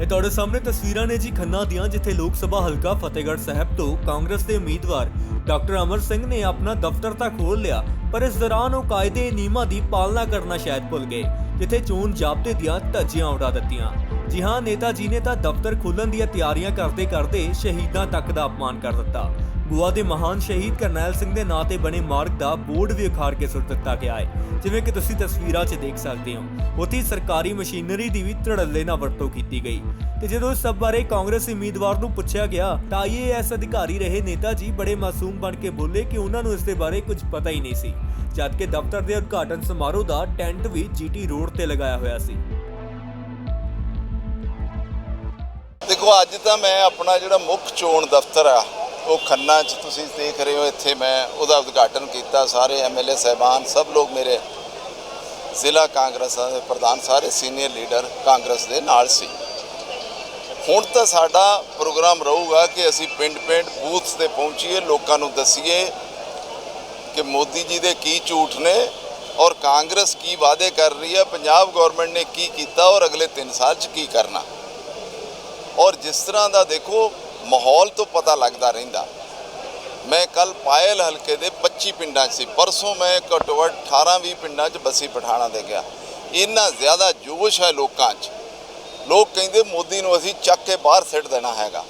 ਇਹ ਤੁਹਾਡੇ ਸਾਹਮਣੇ ਤਸਵੀਰਾਂ ਨੇ ਜੀ ਖੰਨਾ ਦੀਆਂ, ਜਿੱਥੇ ਲੋਕ ਸਭਾ ਹਲਕਾ ਫਤਿਹਗੜ੍ਹ ਸਾਹਿਬ ਤੋਂ ਕਾਂਗਰਸ ਦੇ ਉਮੀਦਵਾਰ ਡਾਕਟਰ ਅਮਰ ਸਿੰਘ ਨੇ ਆਪਣਾ ਦਫ਼ਤਰ ਤਾਂ ਖੋਲ ਲਿਆ ਪਰ ਇਸ ਦੌਰਾਨ ਉਹ ਕਾਇਦੇ ਨਿਯਮਾਂ ਦੀ ਪਾਲਣਾ ਕਰਨਾ ਸ਼ਾਇਦ ਭੁੱਲ ਗਏ, ਜਿੱਥੇ ਚੋਣ ਜਾਬਤੇ ਦੀਆਂ ਧੱਜੀਆਂ ਉਡਾ ਦਿੱਤੀਆਂ। ਜੀ ਹਾਂ ਨੇਤਾ ਜੀ ਨੇ ਤਾਂ ਦਫ਼ਤਰ ਖੋਲ੍ਹਣ ਦੀਆਂ ਤਿਆਰੀਆਂ ਕਰਦੇ ਕਰਦੇ ਸ਼ਹੀਦਾਂ ਤੱਕ ਦਾ ਅਪਮਾਨ ਕਰ ਦਿੱਤਾ। ਗੋਆ ਦੇ ਮਹਾਨ ਸ਼ਹੀਦ ਕਰਨੈਲ ਸਿੰਘ ਦੇ ਨਾਂ ਤੇ ਬਣੇ ਮਾਰਗ ਦਾ ਬੋਰਡ ਵੀ ਉਖਾੜ ਕੇ ਸੁੱਟ ਦਿੱਤਾ ਗਿਆ ਹੈ। ਜਿਵੇਂ ਕਿ ਤੁਸੀਂ ਤਸਵੀਰਾਂ 'ਚ ਦੇਖ ਸਕਦੇ ਹੋ, ਉੱਥੇ ਸਰਕਾਰੀ ਮਸ਼ੀਨਰੀ ਦੀ ਵੀ ਧੜੱਲੇ ਨਾਲ ਵਰਤੋਂ ਕੀਤੀ ਗਈ। ਤੇ ਜਦੋਂ ਇਸ ਸਭ ਬਾਰੇ ਕਾਂਗਰਸ ਉਮੀਦਵਾਰ ਨੂੰ ਪੁੱਛਿਆ ਗਿਆ, ਤਾਂ ਆਈਏਐਸ ਅਧਿਕਾਰੀ ਰਹੇ ਨੇਤਾ ਜੀ ਬੜੇ ਮਾਸੂਮ ਬਣ ਕੇ ਬੋਲੇ ਕਿ ਉਹਨਾਂ ਨੂੰ ਇਸ ਦੇ ਬਾਰੇ ਕੁਝ ਪਤਾ ਹੀ ਨਹੀਂ ਸੀ, ਜਦਕਿ ਦਫ਼ਤਰ ਦੇ ਉਦਘਾਟਨ ਸਮਾਰੋਹ ਦਾ ਟੈਂਟ ਵੀ ਜੀਟੀ ਰੋਡ ਤੇ ਲਗਾਇਆ ਹੋਇਆ ਸੀ। ਦੇਖੋ, ਅੱਜ ਤਾਂ ਮੈਂ ਆਪਣਾ ਜਿਹੜਾ ਮੁੱਖ ਚੋਣ ਦਫ਼ਤਰ ਆ, ਉਹ ਖੰਨਾ 'ਚ ਤੁਸੀਂ ਦੇਖ ਰਹੇ ਹੋ, ਇੱਥੇ ਮੈਂ ਉਹਦਾ ਉਦਘਾਟਨ ਕੀਤਾ, ਸਾਰੇ ਐਮਐਲਏ ਸਹਿਬਾਨ, ਸਭ ਲੋਕ ਮੇਰੇ ਜ਼ਿਲ੍ਹਾ ਕਾਂਗਰਸ ਦੇ ਪ੍ਰਧਾਨ, ਸਾਰੇ ਸੀਨੀਅਰ ਲੀਡਰ ਕਾਂਗਰਸ ਦੇ ਨਾਲ ਸੀ। ਹੁਣ ਤਾਂ ਸਾਡਾ ਪ੍ਰੋਗਰਾਮ ਰਹੂਗਾ ਕਿ ਅਸੀਂ ਪਿੰਡ-ਪਿੰਡ ਬੂਥਸ ਤੇ ਪਹੁੰਚੀਏ, ਲੋਕਾਂ ਨੂੰ ਦਸੀਏ ਕਿ ਮੋਦੀ ਜੀ ਦੇ ਕੀ ਝੂਠ ਨੇ ਔਰ ਕਾਂਗਰਸ ਕੀ ਵਾਅਦੇ ਕਰ ਰਹੀ ਹੈ, ਪੰਜਾਬ ਗਵਰਨਮੈਂਟ ਨੇ ਕੀ ਕੀਤਾ ਔਰ ਅਗਲੇ 3 ਸਾਲ 'ਚ ਕੀ ਕਰਨਾ। ਔਰ ਜਿਸ ਤਰ੍ਹਾਂ ਦਾ ਦੇਖੋ, ਮਾਹੌਲ ਤੋਂ ਪਤਾ ਲੱਗਦਾ ਰਹਿੰਦਾ। ਮੈਂ ਕੱਲ ਪਾਇਲ ਹਲਕੇ ਦੇ 25 ਪਿੰਡਾਂ 'ਚ ਸੀ, ਪਰਸੋਂ ਮੈਂ ਘੱਟੋ ਘੱਟ 18-20 ਪਿੰਡਾਂ 'ਚ ਬੱਸੀ ਪਠਾਣਾ ਦੇ ਗਿਆ। ਇੰਨਾ ਜ਼ਿਆਦਾ ਜੋਸ਼ ਹੈ ਲੋਕਾਂ 'ਚ। ਲੋਕ ਕਹਿੰਦੇ ਮੋਦੀ ਨੂੰ ਅਸੀਂ ਚੱਕ ਕੇ ਬਾਹਰ ਸਿੱਟ ਦੇਣਾ ਹੈਗਾ।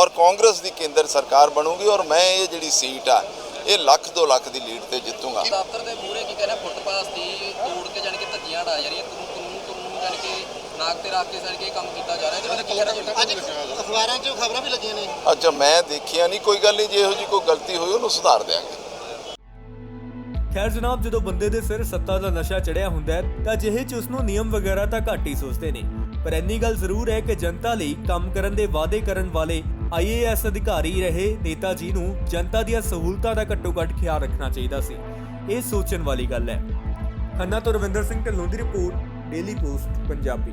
ਔਰ ਕਾਂਗਰਸ ਦੀ ਕੇਂਦਰ ਸਰਕਾਰ ਬਣੂਗੀ ਔਰ ਮੈਂ ਇਹ ਜਿਹੜੀ ਸੀਟ ਆ ਇਹ ਲੱਖ 2 ਲੱਖ ਦੀ ਲੀਡ ਤੇ ਜਿੱਤੂਗਾ। ਦਫ਼ਤਰ ਦੇ ਮੂਹਰੇ ਕੀ ਕਹਿੰਦੇ ਫੁੱਟਪਾਥ ਦੀ ਤੋੜ ਕੇ ਜਾਣੀ ਕਿ ਧੱਜੀਆਂ ਢਾ ਜਾ ਰਹੀਆਂ ਕਾਨੂੰਨ ਕਾਨੂੰਨ ਜਾਣੀ ਕਿ ਨਾਕ ਤੇ ਰੱਖ ਕੇ ਜਾਣੀ ਕਿ ਕੰਮ ਕੀਤਾ ਜਾ ਰਿਹਾ ਇਹਦੇ ਬਾਰੇ ਕੀ ਅਖਬਾਰਾਂ 'ਚ ਖਬਰਾਂ ਵੀ ਲੱਗੀਆਂ ਨੇ। ਅੱਛਾ ਮੈਂ ਦੇਖਿਆ ਨਹੀਂ ਕੋਈ ਗੱਲ ਨਹੀਂ ਜੇ ਇਹੋ ਜੀ ਕੋਈ ਗਲਤੀ ਹੋਈ ਉਹਨੂੰ ਸੁਧਾਰ ਦਿਆਂਗੇ। ਖੈਰ ਜਨਾਬ ਜਦੋਂ ਬੰਦੇ ਦੇ ਸਿਰ ਸੱਤਾ ਦਾ ਨਸ਼ਾ ਚੜਿਆ ਹੁੰਦਾ ਹੈ ਤਾਂ ਜਿਹੇ ਚ ਉਸ ਨੂੰ ਨਿਯਮ ਵਗੈਰਾ ਤਾਂ ਘੱਟ ਹੀ ਸੋਚਦੇ ਨੇ। ਪਰ ਇੰਨੀ ਗੱਲ ਜ਼ਰੂਰ ਹੈ ਕਿ ਜਨਤਾ ਲਈ ਕੰਮ ਕਰਨ ਦੇ ਵਾਅਦੇ ਕਰਨ ਵਾਲੇ ਆਈਏਐਸ ਅਧਿਕਾਰੀ ਰਹੇ ਨੇਤਾ ਜੀ ਨੂੰ ਜਨਤਾ ਦੀਆਂ ਸਹੂਲਤਾਂ ਦਾ ਘੱਟੋ ਘੱਟ ਖਿਆਲ ਰੱਖਣਾ ਚਾਹੀਦਾ ਸੀ। ਇਹ ਸੋਚਣ ਵਾਲੀ ਗੱਲ ਹੈ। ਖੰਨਾ ਤੋਂ ਰਵਿੰਦਰ ਸਿੰਘ ਢਿੱਲੋਂ ਦੀ ਰਿਪੋਰਟ, ਡੇਲੀ ਪੋਸਟ, ਪੰਜਾਬੀ।